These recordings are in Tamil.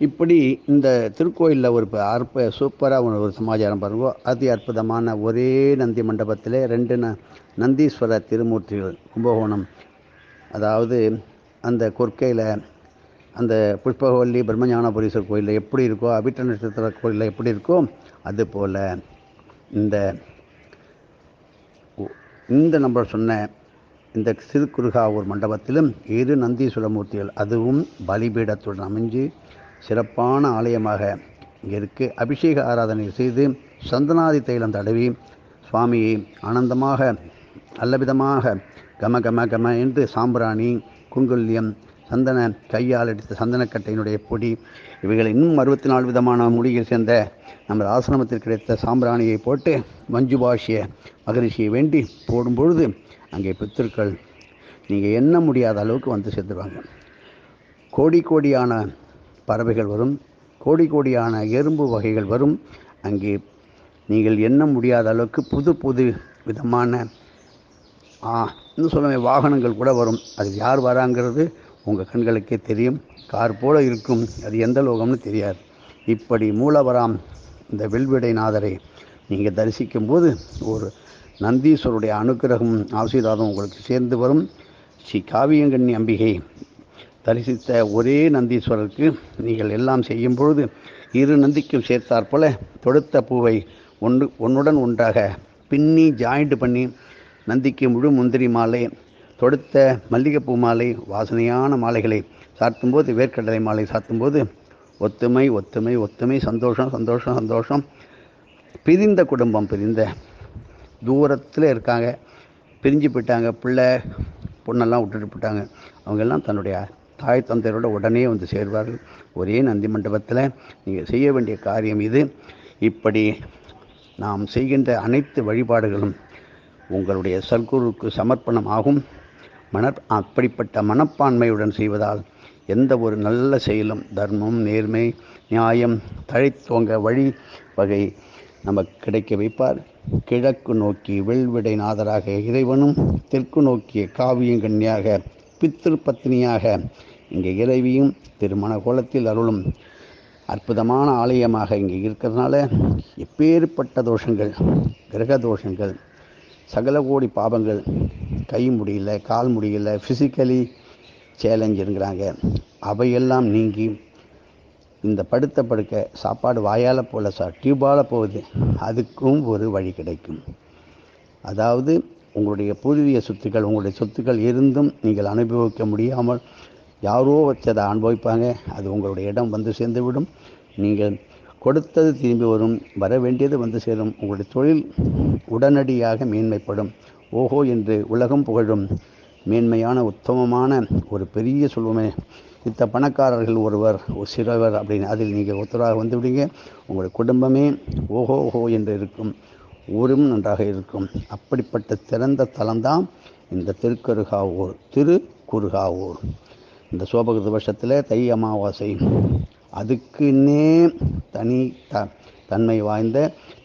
இப்படி இந்த திருக்கோயிலில் ஒரு அற்ப சூப்பராக ஒரு சமாச்சாரம் பாருங்க. அதி அற்புதமான ஒரே நந்தி மண்டபத்தில் ரெண்டு ந நந்தீஸ்வர திருமூர்த்திகள் கும்பகோணம். அதாவது அந்த கொற்கையில் அந்த புஷ்பவல்லி பிரம்மஞானபுரீஸ்வரர் கோயிலில் எப்படி இருக்கோ அபிட்ட நட்சத்திர கோயிலில் எப்படி இருக்கோ அதுபோல் இந்த இந்த நம்பர் சொன்ன இந்த சிறு குருகாவூர் மண்டபத்திலும் இரு நந்தீஸ்வரமூர்த்திகள் அதுவும் பலிபீடத்துடன் அமைஞ்சு சிறப்பான ஆலயமாக இங்கே இருக்குது அபிஷேக ஆராதனை செய்து சந்தனாதி தைலம் தடவி சுவாமியை ஆனந்தமாக நல்லவிதமாக கம கம கம என்று சாம்பிராணி குங்குல்யம் சந்தன கையால் எடுத்த சந்தனக்கட்டையினுடைய பொடி இவைகள் இன்னும் அறுபத்தி நாலு விதமான மூலிகை சேர்ந்த நமது ஆசிரமத்தில் கிடைத்த சாம்பிராணியை போட்டு மஞ்சு பாஷிய மகரிஷியை வேண்டி போடும் பொழுது அங்கே பித்திருக்கள் நீங்கள் எண்ண முடியாத அளவுக்கு வந்து சேர்ந்துருவாங்க கோடி கோடியான பறவைகள் வரும் கோடி கோடியான எறும்பு வகைகள் வரும். அங்கே நீங்கள் எண்ண முடியாத அளவுக்கு புது புது விதமான ஆ இன்னும் சொல்லுவேன் வாகனங்கள் கூட வரும். அது யார் வராங்கிறது உங்கள் கண்களுக்கே தெரியும். கார் போல இருக்கும். அது எந்த லோகம்னு தெரியாது. இப்படி மூலவராம் இந்த வெல்விடைநாதரை நீங்கள் தரிசிக்கும் போது ஒரு நந்தீஸ்வருடைய அனுக்கிரகம் ஆசீர்வாதம் உங்களுக்கு சேர்ந்து வரும். ஸ்ரீ காவியங்கண்ணி அம்பிகை தரிசித்த ஒரே நந்தீஸ்வரருக்கு நீங்கள் எல்லாம் செய்யும் பொழுது இரு நந்திக்கும் சேர்த்தாற்போல தொடுத்த பூவை ஒன்று ஒன்றுடன் ஒன்றாக பின்னி ஜாயிண்ட் பண்ணி நந்திக்கு முழு முந்திரி மாலை தொடுத்த மல்லிகைப்பூ மாலை வாசனையான மாலைகளை சாத்தும்போது வேர்க்கடலை மாலை சாத்தும்போது ஒத்துமை ஒத்துமை ஒத்துமை சந்தோஷம் சந்தோஷம் சந்தோஷம். பிரிந்த குடும்பம் பிரிந்த தூரத்தில் இருக்காங்க. பிரிஞ்சு போயிட்டாங்க. பிள்ளை பொண்ணெல்லாம் விட்டுட்டு போயிட்டாங்க. அவங்கெல்லாம் தன்னுடைய தாய் தந்தையரோட உடனே வந்து சேர்வார்கள். ஒரே நந்தி மண்டபத்தில் நீங்கள் செய்ய வேண்டிய காரியம் இது. இப்படி நாம் செய்கின்ற அனைத்து வழிபாடுகளும் உங்களுடைய சர்க்குருக்கு சமர்ப்பணம் ஆகும் மன அப்படிப்பட்ட மனப்பான்மையுடன் செய்வதால் எந்த ஒரு நல்ல செயலும் தர்மம் நேர்மை நியாயம் தழைத்தோங்க வழி வகை நமக்கு கிடைக்க வைப்பார். கிழக்கு நோக்கி வெள்விடை நாதராக இறைவனும் தெற்கு நோக்கிய காவியங்கன்னியாக பித்திரு பத்னியாக இங்கே இறைவியும் திருமண கோலத்தில் அருளும் அற்புதமான ஆலயமாக இங்கே இருக்கிறதுனால எப்பேற்பட்ட தோஷங்கள் கிரக தோஷங்கள் சகல கோடி பாபங்கள் கை முடியல கால் முடியல ஃபிசிக்கலி சேலஞ்சுங்கிறாங்க அவையெல்லாம் நீங்கி இந்த படுத்த படுக்க சாப்பாடு வாயால் போல சார் டியூபால் போகுது. அதுக்கும் ஒரு வழி கிடைக்கும். அதாவது உங்களுடைய பூர்வீக சொத்துக்கள் உங்களுடைய சொத்துக்கள் இருந்தும் நீங்கள் அனுபவிக்க முடியாமல் யாரோ வச்சு அதை அனுபவிப்பாங்க. அது உங்களுடைய இடம் வந்து சேர்ந்துவிடும். நீங்கள் கொடுத்தது திரும்பி வரும் வர வேண்டியது வந்து சேரும். உங்களுடைய தொழில் உடனடியாக மேன்மைப்படும். ஓஹோ என்று உலகம் புகழும். மேன்மையான உத்தமமான ஒரு பெரிய சொல்லுவோமே இத்த பணக்காரர்கள் ஒருவர் ஒரு சிறுவர் அப்படின்னு அதில் நீங்கள் ஒத்தராக வந்துவிடுங்க. உங்களுடைய குடும்பமே ஓஹோ ஓஹோ என்று இருக்கும். ஊரும் நன்றாக இருக்கும். அப்படிப்பட்ட சிறந்த தலம்தான் இந்த திருக்கருகாவூர் திரு குருகாவூர் இந்த சோபகிருத வருஷத்தில் தை அமாவாசை. அதுக்குன்னே தனி த தன்மை வாய்ந்த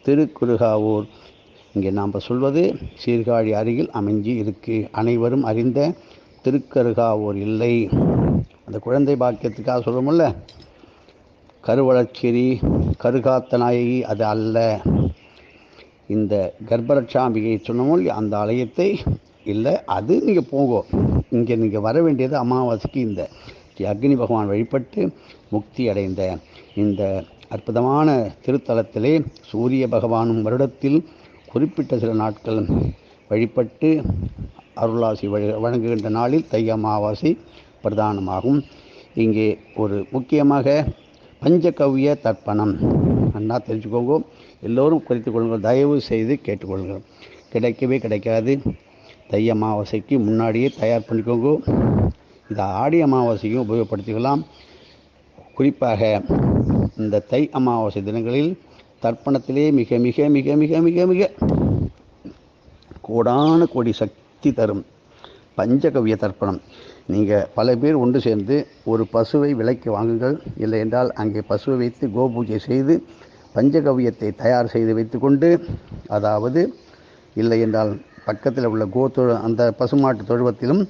திருக்குறுகாவூர் இங்கே நாம் சொல்வது சீர்காழி அருகில் அமைஞ்சு இருக்கு. அனைவரும் அறிந்த திருக்கருகாவூர் இல்லை. அந்த குழந்தை பாக்கியத்துக்காக சொல்லமுல்ல கருவளச்சேரி கருகாத்த நாயகி அது அல்ல. இந்த கர்ப்பரட்சாம்பிகை சொன்னமோ அந்த ஆலயத்தை இல்லை அது நீங்கள் போகும் இங்கே நீங்கள் வர வேண்டியது அமாவாசைக்கு இந்த அக்னி பகவான் வழிபட்டு முக்தி அடைந்த இந்த அற்புதமான திருத்தலத்திலே சூரிய பகவானும் வருடத்தில் குறிப்பிட்ட சில நாட்கள் வழிபட்டு அருளாசி வழங்குகின்ற நாளில் தை அமாவாசை பிரதானமாகும். இங்கே ஒரு முக்கியமாக பஞ்சகவ்ய தர்ப்பணம். அண்ணா தெரிஞ்சுக்கோங்க. எல்லோரும் குறித்து கொள்ளுங்கள். தயவு செய்து கேட்டுக்கொள்ளுங்கள். கிடைக்கவே கிடைக்காது. தை அமாவாசைக்கு முன்னாடியே தயார் பண்ணிக்கோங்க. இதை ஆடி அமாவாசைக்கும் உபயோகப்படுத்திக்கலாம். குறிப்பாக இந்த தை அமாவாசை தினங்களில் தர்ப்பணத்திலே மிக மிக மிக மிக மிக மிக கோடான கோடி சக்தி தரும் பஞ்சகவ்ய தர்ப்பணம். நீங்கள் பல பேர் ஒன்று சேர்ந்து ஒரு பசுவை விலைக்கு வாங்குங்கள். இல்லை என்றால் அங்கே பசுவை வைத்து கோபூஜை செய்து பஞ்சகவ்யத்தை தயார் செய்து வைத்துக்கொண்டு அதாவது இல்லை என்றால் பக்கத்தில் உள்ள கோ தொழு அந்த பசுமாட்டு தொழுவத்திலும்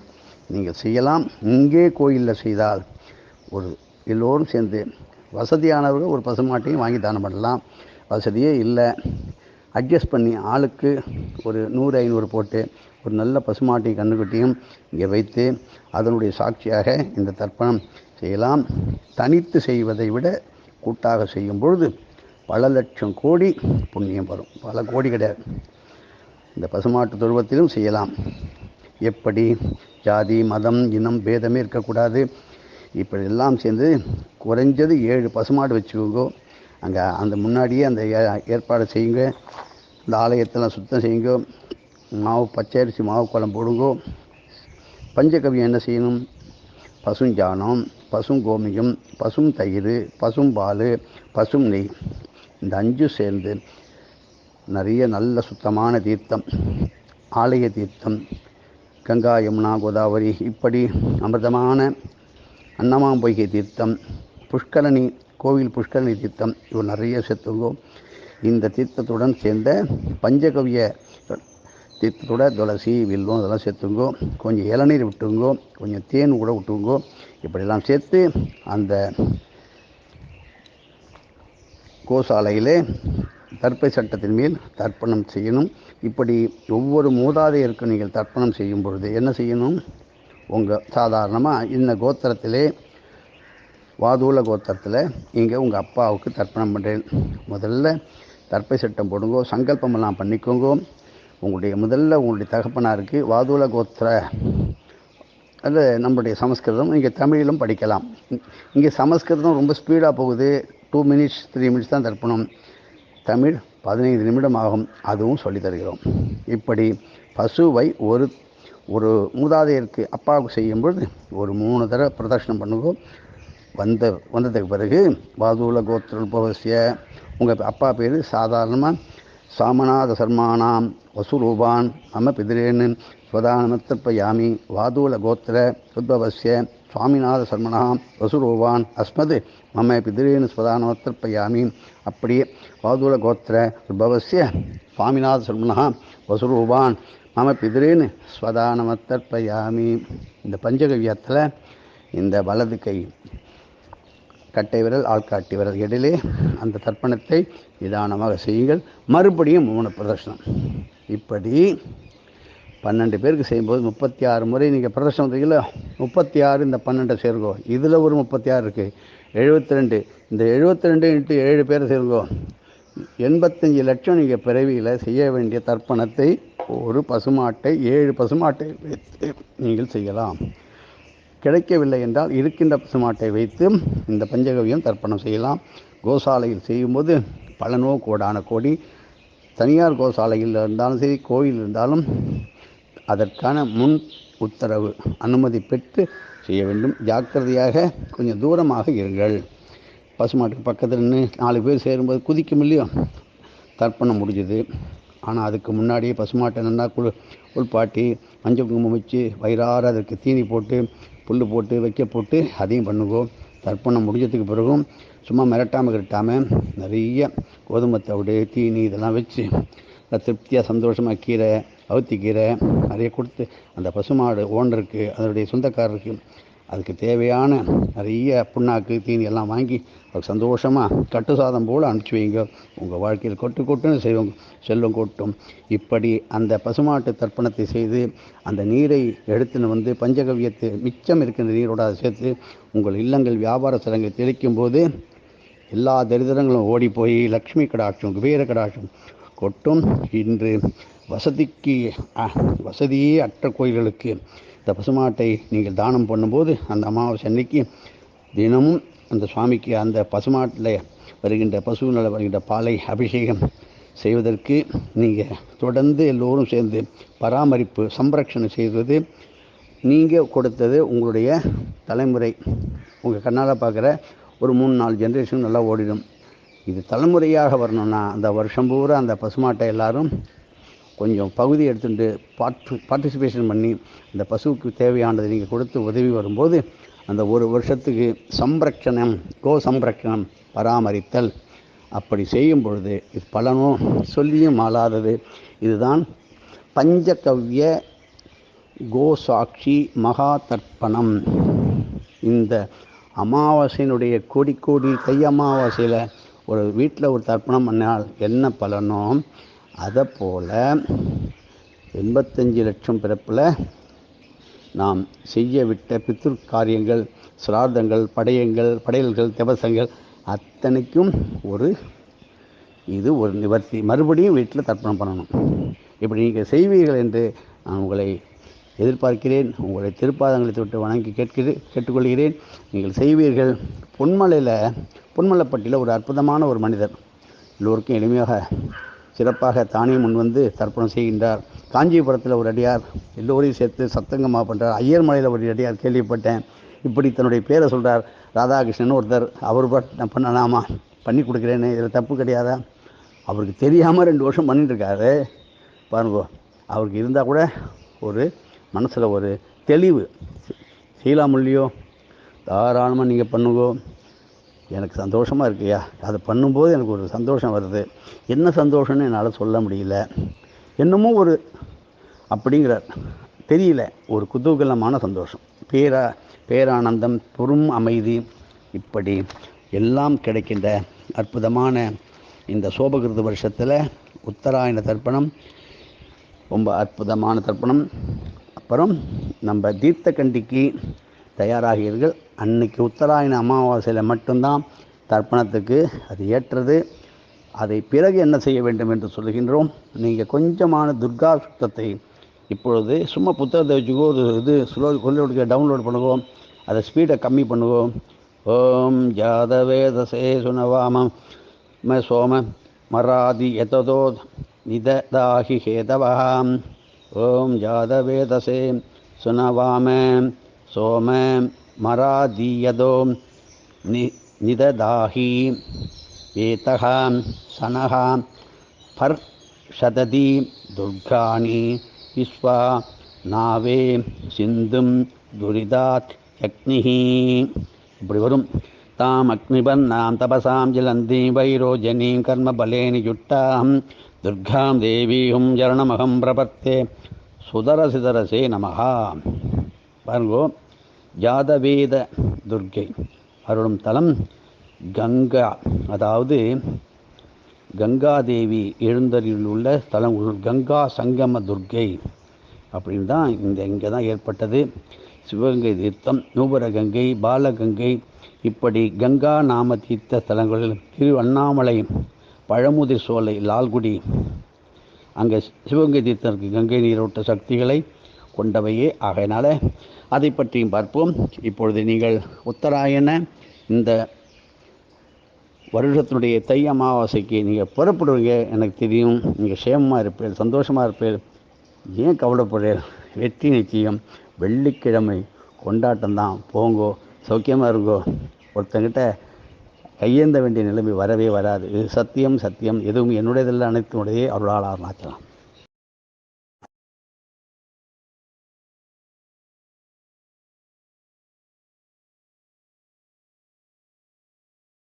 நீங்கள் செய்யலாம். இங்கே கோயிலில் செய்தால் ஒரு எல்லோரும் சேர்ந்து வசதியானவர்கள் ஒரு பசுமாட்டையும் வாங்கி தானம் பண்ணலாம். வசதியே இல்லை. அட்ஜஸ்ட் பண்ணி ஆளுக்கு ஒரு நூறு ஐநூறு போட்டு ஒரு நல்ல பசுமாட்டையும் கண்ணுக்குட்டியும் இங்கே வைத்து அதனுடைய சாட்சியாக இந்த தர்ப்பணம் செய்யலாம். தனித்து செய்வதை விட கூட்டாக செய்யும் பொழுது பல லட்சம் கோடி புண்ணியம் வரும். பல கோடி கிடையாது. இந்த பசுமாட்டு துருவத்திலும் செய்யலாம். எப்படி? ஜாதி மதம் இனம் பேதமே இருக்கக்கூடாது. இப்படி எல்லாம் சேர்ந்து குறைஞ்சது ஏழு பசுமாடு வச்சுக்கோங்க. அங்கே அந்த முன்னாடியே அந்த ஏ- ஏற்பாடு செய்யுங்க. இந்த ஆலயத்தெல்லாம் சுத்தம் செய்யுங்க. மாவு பச்சரிசி மாவு குளம் போடுங்கோ. பஞ்சகவியம் என்ன செய்யணும்? பசுஞ்சாணம் பசும் கோமியம் பசும் தயிர் பசும் பால் பசும் நெய். இந்த அஞ்சும் சேர்ந்து நிறைய நல்ல சுத்தமான தீர்த்தம் ஆலய தீர்த்தம் கங்கா யமுனா கோதாவரி இப்படி அமிர்தமான அன்னமாம்பொய்கை தீர்த்தம் புஷ்கரணி கோவில் புஷ்கரணி தீர்த்தம் இவர் நிறைய சேர்த்துங்கோ இந்த தீர்த்தத்துடன் சேர்ந்த பஞ்சகவிய தீர்த்தத்தோட துளசி வில்வம் இதெல்லாம் சேர்த்துங்கோ கொஞ்சம் இளநீர் விட்டுங்கோ கொஞ்சம் தேன் கூட விட்டுங்கோ இப்படியெல்லாம் சேர்த்து அந்த கோசாலையிலே தர்ப்பை சட்டத்தின் மேல் தர்ப்பணம் செய்யணும். இப்படி ஒவ்வொரு மூதாதையருக்கும் நீங்கள் தர்ப்பணம் செய்யும் பொழுது என்ன செய்யணும்? உங்கள் சாதாரணமாக இந்த கோத்திரத்திலே வாதூல கோத்திரத்தில் நீங்கள் உங்கள் அப்பாவுக்கு தர்ப்பணம் பண்ணுறேன் முதல்ல தர்ப்பை சட்டம் போடுங்கோ சங்கல்பமெல்லாம் பண்ணிக்கோங்கோ. உங்களுடைய முதல்ல உங்களுடைய தகப்பனாருக்கு வாதூல கோத்திர அது நம்மளுடைய சமஸ்கிருதம் இங்கே தமிழிலும் படிக்கலாம். இங்கே சமஸ்கிருதம் ரொம்ப ஸ்பீடாக போகுது. டூ மினிட்ஸ் த்ரீ மினிட்ஸ் தான் தர்ப்பணம். தமிழ் பதினைந்து நிமிடம் ஆகும் அதுவும் சொல்லித் தருகிறோம் இப்படி பசுவை ஒரு ஒரு மூதாதையருக்கு அப்பாவுக்கு செய்யும்பொழுது ஒரு மூணு தடவை பிரதட்சணம் பண்ணுவோம் வந்த வந்ததுக்கு பிறகு வாதூல கோத்திரோத்பவசிய உங்கள் அப்பா பேர் சாதாரணமாக சாமநாத சர்மானாம் வசுரூபான் மம பிதிரேன்னு ஸ்வதானமத்தப்பயாமி வாதூல கோத்திர உத்பவசிய சுவாமிநாத சர்மனாம் வசுரூபான் அஸ்மது. மம பிதிரேனு ஸ்வதானமத்தப்பயாமி அப்படியே வாதூல கோத்திர உத்பவசிய சுவாமிநாத சர்மனா வசுரூபான் மம பிதிரேனு ஸ்வதானமத்தர்ப்பயாமி இந்த பஞ்சகவியத்தில் இந்த வலது கை கட்டை விரல் ஆள்காட்டி விரல் இடையிலே அந்த தர்ப்பணத்தை நிதானமாக செய்யுங்கள். மறுபடியும் மூணு பிரதர்ஷனம் இப்படி பன்னெண்டு பேருக்கு செய்யும்போது முப்பத்தி ஆறு முறை நீங்கள் பிரதர்ஷனம் பண்ணுறீங்களா முப்பத்தி ஆறு இந்த பன்னெண்டை சேருங்கோ. இதில் ஒரு முப்பத்தி ஆறு இருக்குது எழுபத்தி ரெண்டு இந்த எழுபத்தி ரெண்டு இன்ட்டு ஏழு பேரை சேருங்கோ. எண்பத்தஞ்சு லட்சம் நீங்கள் பிறவியில் செய்ய வேண்டிய தர்ப்பணத்தை ஒரு பசுமாட்டை ஏழு பசுமாட்டை வைத்து நீங்கள் செய்யலாம். கிடைக்கவில்லை என்றால் இருக்கின்ற பசுமாட்டை வைத்து இந்த பஞ்சகவியம் தர்ப்பணம் செய்யலாம். கோசாலையில் செய்யும்போது பலனோ கோடான கோடி. தனியார் கோசாலையில் இருந்தாலும் சரி கோயில் இருந்தாலும் அதற்கான முன் உத்தரவு அனுமதி பெற்று செய்ய வேண்டும். ஜாக்கிரதையாக கொஞ்சம் தூரமாக இருங்கள். பசுமாட்டுக்கு பக்கத்தில் நின்று நாலு பேர் சேரும்போது குதிக்கும் இல்லையோ? தர்ப்பணம் முடிஞ்சுது. ஆனால் அதுக்கு முன்னாடியே பசுமாட்டை நல்லா குள் உள்பாட்டி மஞ்சள் குங்குமம் வச்சு வயிறார அதற்கு தீனி போட்டு புல் போட்டு வைக்க போட்டு அதையும் பண்ணுவோம் தர்ப்பணம் முடிஞ்சதுக்கு பிறகும் சும்மா மிரட்டாமல் கிரட்டாமல் நிறைய கோதுமை தவிடு தீனி இதெல்லாம் வச்சு திருப்தியாக சந்தோஷமாக கீரை அவுத்தி கீரை நிறைய கொடுத்து அந்த பசுமாடு ஓனருக்கு அதனுடைய சொந்தக்காரருக்கு அதுக்கு தேவையான நிறைய புண்ணாக்கு தீனி எல்லாம் வாங்கி அதுக்கு சந்தோஷமாக கட்டு சாதம் போல் அனுப்பிச்சி வைங்க. உங்கள் வாழ்க்கையில் கொட்டு கொட்டுன்னு செய்வோம் செல்லும் கொட்டும். இப்படி அந்த பசுமாட்டு தர்ப்பணத்தை செய்து அந்த நீரை எடுத்துன்னு வந்து பஞ்சகவியத்தை மிச்சம் இருக்கின்ற நீரோட அதை சேர்த்து உங்கள் இல்லங்கள் வியாபார ஸ்தலங்களை தெளிக்கும் போது எல்லா தரித்திரங்களும் ஓடி போய் லக்ஷ்மி கடாட்சம் குபேர கடாட்சம் கொட்டும். இன்று வசதிக்கு அ- வசதியே அற்ற கோயில்களுக்கு. இந்த பசுமாட்டை நீங்கள் தானம் பண்ணும்போது அந்த அமாவாசை அன்னைக்கு தினமும் அந்த சுவாமிக்கு அந்த பசுமாட்டில் வருகின்ற பசுவினால் வருகின்ற பாலை அபிஷேகம் செய்வதற்கு நீங்கள் தொடர்ந்து எல்லோரும் சேர்ந்து பராமரிப்பு சம்ரக்ஷணை செய்வது நீங்கள் கொடுத்தது உங்களுடைய தலைமுறை. உங்கள் கண்ணால் பார்க்குற ஒரு மூணு நாலு ஜென்ரேஷன் நல்லா ஓடிடும். இது தலைமுறையாக வரணும்னா அந்த வருஷம் பூரா அந்த பசுமாட்டை எல்லாரும் கொஞ்சம் பகுதி எடுத்துட்டு பார்ட் பார்ட்டிசிபேஷன் பண்ணி இந்த பசுவுக்கு தேவையானதை நீங்கள் கொடுத்து உதவி வரும்போது அந்த ஒரு வருஷத்துக்கு சம்ரக்ஷணம் கோ சம்ரக்ஷணம் பராமரித்தல் அப்படி செய்யும் பொழுது இது பலனும் சொல்லியும் ஆளாதது. இதுதான் பஞ்சகவ்ய கோசாட்சி மகா தர்ப்பணம் இந்த அமாவாசையினுடைய கோடி கோடி தை அமாவாசையில் ஒரு வீட்டில் ஒரு தர்ப்பணம் பண்ணால் என்ன பலனோ அதை போல் எண்பத்தஞ்சு லட்சம் பிறப்பில் நாம் செய்ய விட்ட பித்ரு காரியங்கள் சிரார்த்தங்கள் படையங்கள் படையல்கள் தபசங்கள் அத்தனைக்கும் ஒரு இது ஒரு நிவர்த்தி. மறுபடியும் வீட்டில் தர்ப்பணம் பண்ணணும். இப்படி நீங்கள் செய்வீர்கள் என்று நான் உங்களை எதிர்பார்க்கிறேன். உங்களை திருப்பாதங்களை தொட்டு வணங்கி கேட்கிறேன் கேட்டுக்கொள்கிறேன். நீங்கள் செய்வீர்கள். பொன்மலையில் பொன்மலைப்பட்டியில் ஒரு அற்புதமான ஒரு மனிதர். எல்லோருக்கும் எளிமையாக சிறப்பாக தானே முன் வந்து தர்ப்பணம் செய்கின்றார். காஞ்சிபுரத்தில் ஒரு அடியார் எல்லோரையும் சேர்த்து சத்தங்கமாக பண்ணுறார் ஐயர் மலையில் ஒரு அடியார் கேள்விப்பட்டேன். இப்படி தன்னுடைய பேரை சொல்கிறார் ராதாகிருஷ்ணன் ஒருத்தர் அவர் பட் நான் பண்ணலாமா பண்ணி கொடுக்குறேன்னு. இதில் தப்பு கிடையாதா? அவருக்கு தெரியாமல் ரெண்டு வருஷம் பண்ணிட்டுருக்காரு பாருங்கோ பாருங்க அவருக்கு இருந்தால் கூட ஒரு மனசில் ஒரு தெளிவு. செய்யலாமில்லையோ தாராளமாக நீங்கள் பண்ணுங்கோ. எனக்கு சந்தோஷமாக இருக்குயா? அதை பண்ணும்போது எனக்கு ஒரு சந்தோஷம் வருது. என்ன சந்தோஷம்னு என்னால் சொல்ல முடியல. என்னமோ ஒரு அப்படிங்கிறார் தெரியல. ஒரு குதூகலமான சந்தோஷம். பேரா பேரானந்தம் பெரும் அமைதி. இப்படி எல்லாம் கிடைக்கின்ற அற்புதமான இந்த சோபகிருத வருஷத்தில் உத்தராயண தர்ப்பணம் ரொம்ப அற்புதமான தர்ப்பணம். அப்புறம் நம்ம தீர்த்த கண்டிக்கு தயாராகிறீர்கள். அன்னைக்கு உத்தராயண அமாவாசையில் மட்டும்தான் தர்ப்பணத்துக்கு அது ஏற்றது. அதை பிறகு என்ன செய்ய வேண்டும் என்று சொல்லுகின்றோம். நீங்கள் கொஞ்சமான துர்கா சுத்தத்தை இப்பொழுது சும்மா புத்தகத்தை வச்சுக்கோ ஒரு இது ஸ்லோ கொள்ளோடு டவுன்லோட் பண்ணுவோம். அதை ஸ்பீடை கம்மி பண்ணுவோம். ஓம் ஜாதவேதசே சுனவாமம் ம சோம மராதி எததோ நிததாகி ஹேதவாம். ஓம் ஜாதவேதசே சுனவாம. சோம மராதீயதோ நி நிததாகி ஏதः சனः பர் சததி துர்காணி விஸ்வா நாவே சிந்தும் துரிதாத் அக்னிஹி இப்படி வரும். தாம் அக்னிபன்னாம் தபசாம் ஜலந்தி வைரோஜனீம் கர்மபலேனி யுட்டாம். துர்காம் தேவீஹும் ஜரணமகம் பிரபத்தே. சுதரசிதரசே நமகா பாருங்கோ. ஜாதவேத துர்க்கை. அருளும் தலம் கங்கா. அதாவது கங்காதேவி எழுந்தரில் உள்ள தலம் கங்கா சங்கம துர்க்கை. அப்படின்னு தான் இந்த இங்கே தான் ஏற்பட்டது. சிவகங்கை தீர்த்தம் நூபரகங்கை பாலகங்கை இப்படி கங்கா நாம தீர்த்த ஸ்தலங்களில் திரு அண்ணாமலை பழமுதிர் சோலை லால்குடி அங்கே சிவகங்கை தீர்த்தருக்கு கங்கை நீரோட்ட சக்திகளை கொண்டவையே. ஆகையினால அதை பற்றியும் பார்ப்போம். இப்பொழுது நீங்கள் உத்தராயண இந்த வருடத்தினுடைய தை அமாவாசைக்கு நீங்கள் புறப்படுவீங்க. எனக்கு தெரியும் நீங்கள் சேமமாக இருப்பீர் சந்தோஷமாக இருப்பீர் ஏன் கவலைப்படுறீர்கள்? வெற்றி நிச்சயம். வெள்ளிக்கிழமை கொண்டாட்டம் தான் போங்கோ சௌக்கியமாக இருங்கோ. ஒருத்தங்கிட்ட கையேந்த வேண்டிய நிலைமை வரவே வராது. இது சத்தியம் சத்தியம். எதுவும் என்னுடையதில்லை அனைத்தினுடைய அருளாளர் மாற்றலாம்